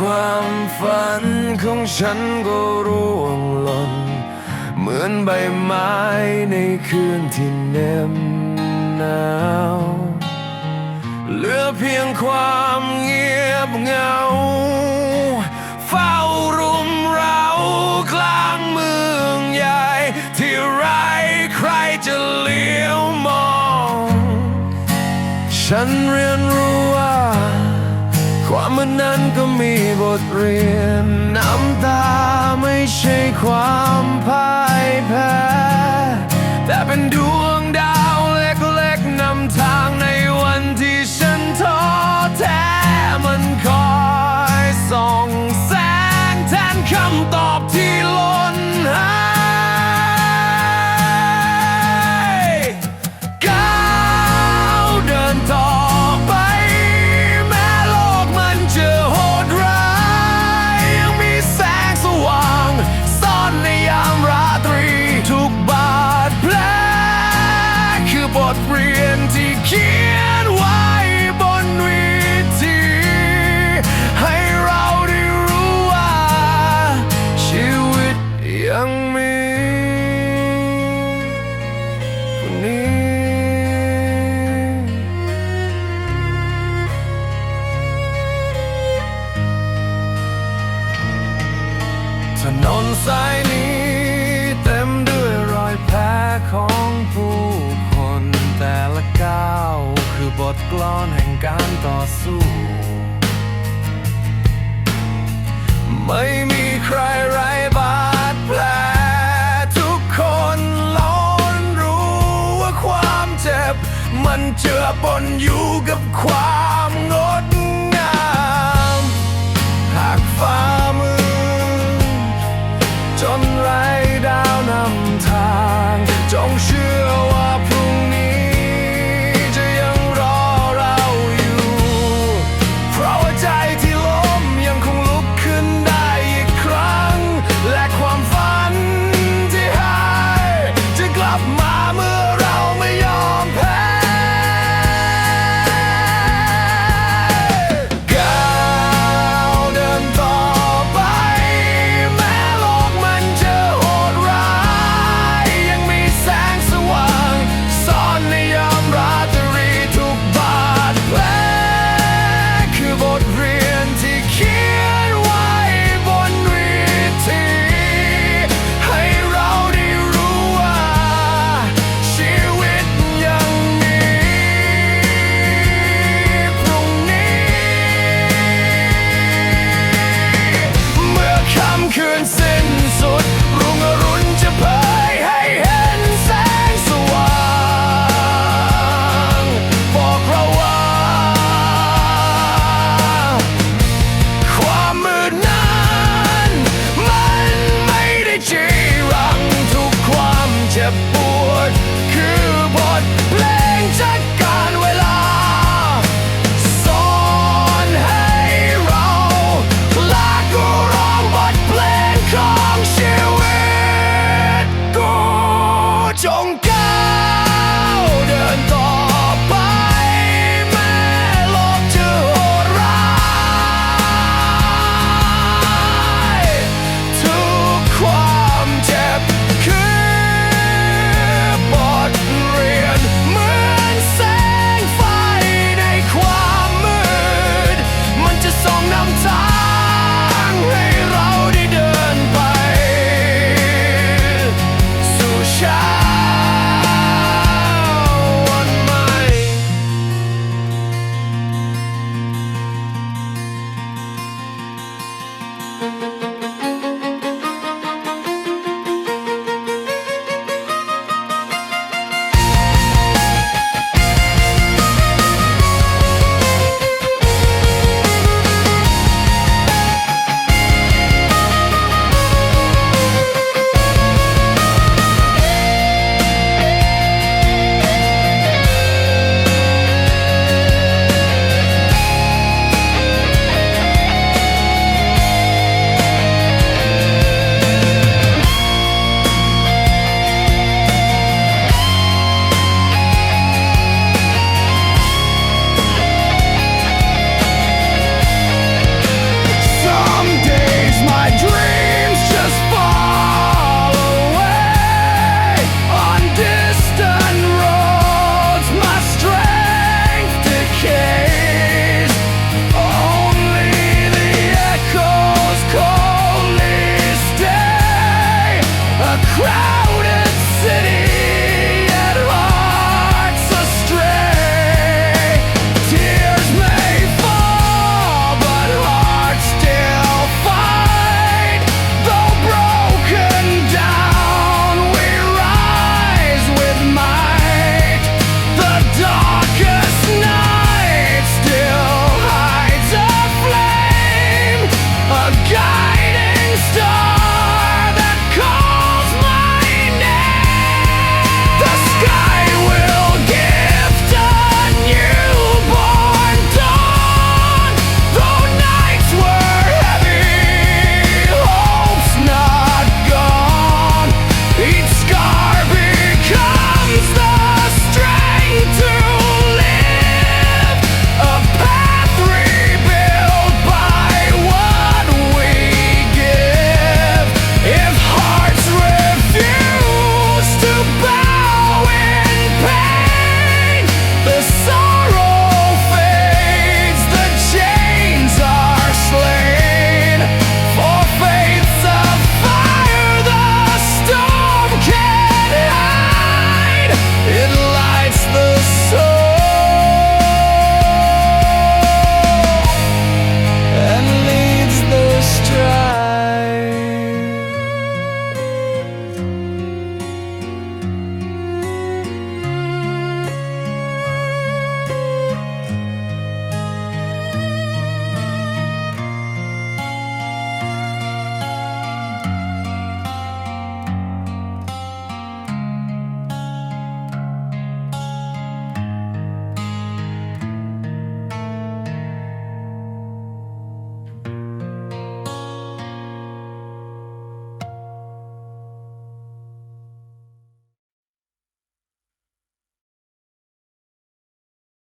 ความฝันของฉันก็ร่วงหล่น เหมือนใบไม้ในคืนที่เหน็บหนาวเหลือเพียงความเงียบเหงา เฝ้ารุมเรากลางเมืองใหญ่ ที่ไรใครจะเลี้ยวมอง ฉัน ทเรียนน้ำตาไม่ใช่ความพ่ายแพ้ แต่เป็นดวงดาวเล็กๆนำทางในวันที่ฉันท้อแท้ มันคอยส่องแสงแทนคำตอบที่ ถนนสายนี้เต็มด้วยรอยแผลของผู้คน แต่ละก้าวคือบทกลอนแห่งการต่อสู้ ไม่มีใครไร้บาดแผลทุกคนล้นรู้ว่าความเจ็บ มันเจือปนอยู่กับความ